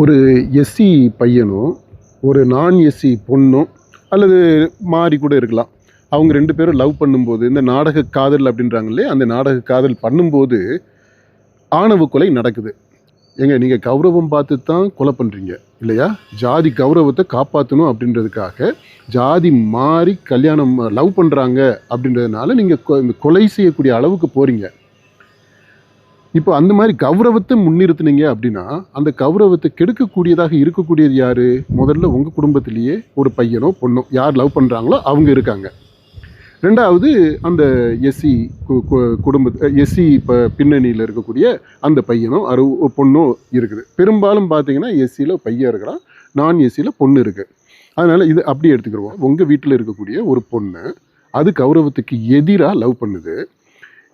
ஒரு எஸ்சி பையனும் ஒரு நான் எஸ்சி பொண்ணும் அல்லது மாறி கூட இருக்கலாம். அவங்க ரெண்டு பேரும் லவ் பண்ணும்போது இந்த நாடக காதல் அப்படின்றாங்களே அந்த நாடக காதல் பண்ணும்போது ஆணவ கொலை நடக்குது. ஏங்க நீங்கள் கௌரவம் பார்த்து தான் கொலை பண்ணுறீங்க இல்லையா? ஜாதி கௌரவத்தை காப்பாற்றணும் அப்படின்றதுக்காக ஜாதி மாறி கல்யாணம் லவ் பண்ணுறாங்க அப்படின்றதுனால நீங்கள் இந்த கொலை செய்யக்கூடிய அளவுக்கு போகிறீங்க இப்போ அந்த மாதிரி கௌரவத்தை முன்னிறுத்துனீங்க அப்படின்னா அந்த கௌரவத்தை கெடுக்கக்கூடியதாக இருக்கக்கூடியது யார்? முதல்ல உங்கள் குடும்பத்திலேயே ஒரு பையனோ பொண்ணோ யார் லவ் பண்ணுறாங்களோ அவங்க இருக்காங்க. ரெண்டாவது அந்த எஸ்சி குடும்ப எஸ்சி இப்போ பின்னணியில் இருக்கக்கூடிய அந்த பையனோ அரு பொண்ணோ இருக்குது. பெரும்பாலும் பார்த்தீங்கன்னா எஸ்சியில் பையன் இருக்கிறான் நான் எஸ்சியில் பொண்ணு இருக்குது அதனால் இது அப்படி எடுத்துக்கிடுவோம் உங்கள் வீட்டில் இருக்கக்கூடிய ஒரு பொண்ணு அது கௌரவத்துக்கு எதிராக லவ் பண்ணுது.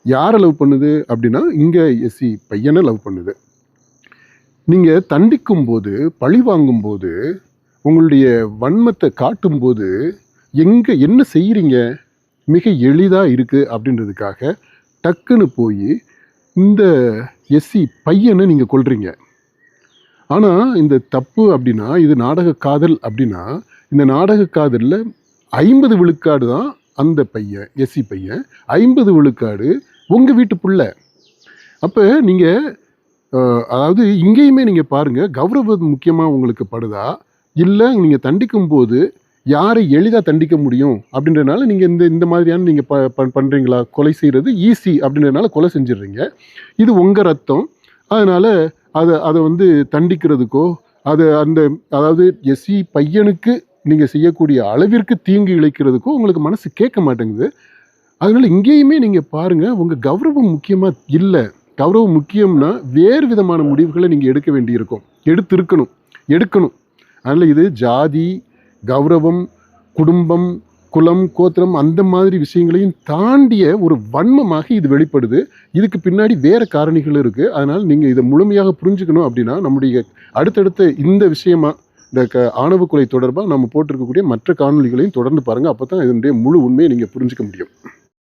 யாரை லவ் பண்ணுது அப்படின்னா இங்கே எஸ்சி பையனை லவ் பண்ணுது. நீங்கள் தண்டிக்கும் போது பழி வாங்கும்போது உங்களுடைய வன்மத்தை காட்டும்போது எங்கே என்ன செய்கிறீங்க மிக எளிதாக இருக்குது அப்படின்றதுக்காக டக்குன்னு போய் இந்த எஸ்சி பையனை நீங்கள் கொள்றீங்க ஆனால் இந்த தப்பு அப்படின்னா இது நாடக காதல் அப்படின்னா இந்த நாடக காதலில் ஐம்பது விழுக்காடு தான் அந்த பையன் எஸ்சி பையன். ஐம்பது விழுக்காடு உங்கள் வீட்டு பிள்ளை அப்போ நீங்கள் அதாவது இங்கேயுமே நீங்கள் பாருங்கள் கௌரவம் முக்கியமாக உங்களுக்கு படுதா? இல்லை நீங்கள் தண்டிக்கும் போது யாரை எளிதாக தண்டிக்க முடியும்? அப்படின்றனால நீங்கள் இந்த இந்த மாதிரியான நீங்கள் ப பண்ணுறீங்களா கொலை செய்கிறது ஈஸி அப்படின்றதுனால கொலை செஞ்சிடுறீங்க. இது உங்கள் ரத்தம். அதனால் அதை அதை வந்து தண்டிக்கிறதுக்கோ அது அந்த அதாவது எஸ்சி பையனுக்கு நீங்கள் செய்யக்கூடிய அளவிற்கு தீங்கு இழைக்கிறதுக்கோ உங்களுக்கு மனசு கேட்க மாட்டேங்குது. அதனால் இங்கேயுமே நீங்கள் பாருங்கள் உங்கள் கௌரவம் முக்கியமாக இல்லை. கௌரவம் முக்கியம்னா வேறு விதமான முடிவுகளை நீங்கள் எடுக்க வேண்டியிருக்கும். எடுத்திருக்கணும். எடுக்கணும். அதனால் இது ஜாதி கௌரவம் குடும்பம் குலம் கோத்திரம் அந்த மாதிரி விஷயங்களையும் தாண்டிய ஒரு வன்மமாக இது வெளிப்படுது. இதுக்கு பின்னாடி வேறு காரணிகள் இருக்குது அதனால் நீங்கள் இதை முழுமையாக புரிஞ்சுக்கணும் அப்படின்னா நம்முடைய அடுத்தடுத்த இந்த விஷயமா இந்த க ஆணவ கொலை தொடர்பாக நம்ம போட்டிருக்கக்கூடிய மற்ற காணொலிகளையும் தொடர்ந்து பாருங்கள் அப்போ தான் இதனுடைய முழு உண்மையை நீங்கள் புரிஞ்சிக்க முடியும்.